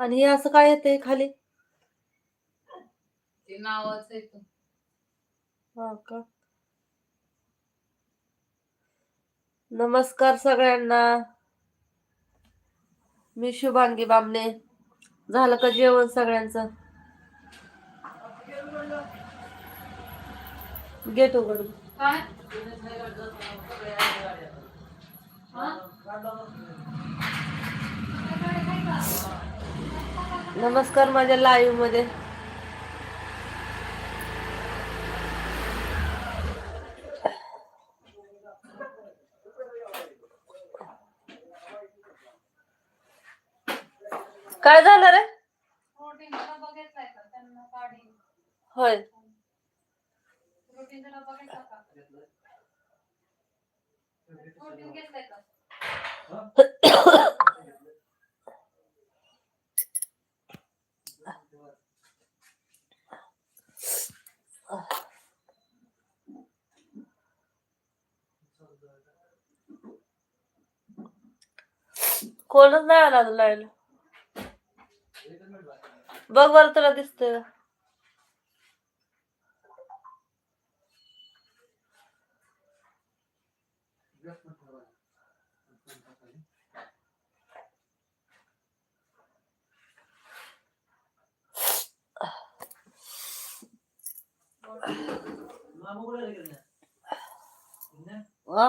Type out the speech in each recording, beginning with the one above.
आणि हे असं काय येते खाली? ते नावाच आहे तो. हा का? नमस्कार सगळ्यांना. मी शुभांगी बामणे. झालं का जेवण सगळ्यांचं? गेट उघड. काय? हा? नमस्कार माझ्या लाईव्हमध्ये. काय झालं रे? होय. कोणच नाही आला अजून लाईव्ह बघ बरं तुला दिसतंय का हा?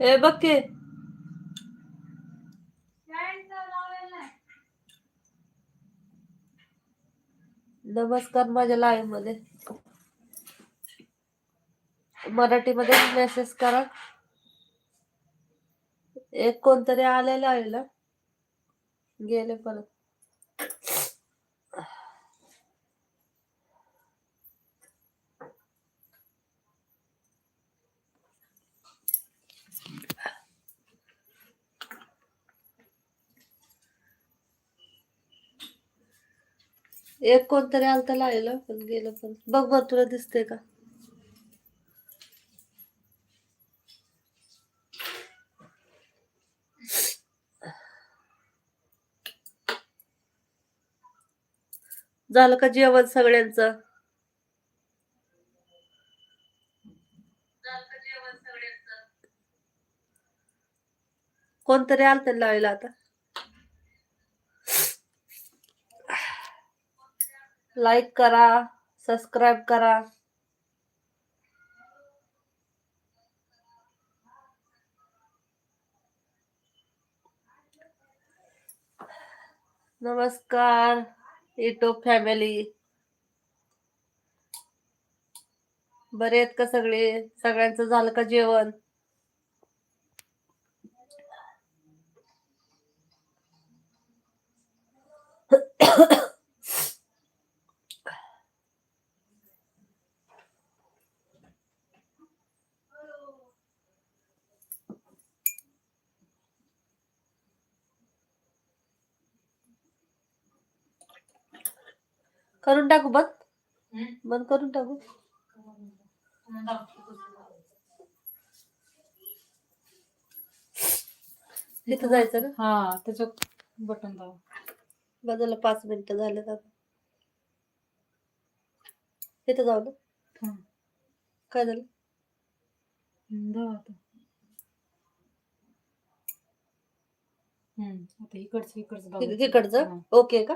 에 밖에. नमस्कार माझ्या लाईव्हमध्ये. मराठीमध्ये मेसेज करा. एक कोणतरी आलेलं आहे ना? गेले परत. एक कोणतरी आलत लायला पण गेलं पण. बघ बघ तुला दिसतंय का? झालं का जेवण सगळ्यांचं? कोणतरी आलत लावायला आता. लाईक करा सबस्क्राईब करा. नमस्कार युट्यूब फॅमिली. बरे आहेत का सगळे? सगळ्यांचं झालं का जेवण? करून टाकू बंद? बंद करून टाकू. तिथं जायचं ना हा त्याच्यात बटन दाब बाजूला पाच मिनिटं झाले आता तिथं जाऊ ना. काय झालं दाब आता हम्म आता इकडचं इकडचं. इकडचं. ओके का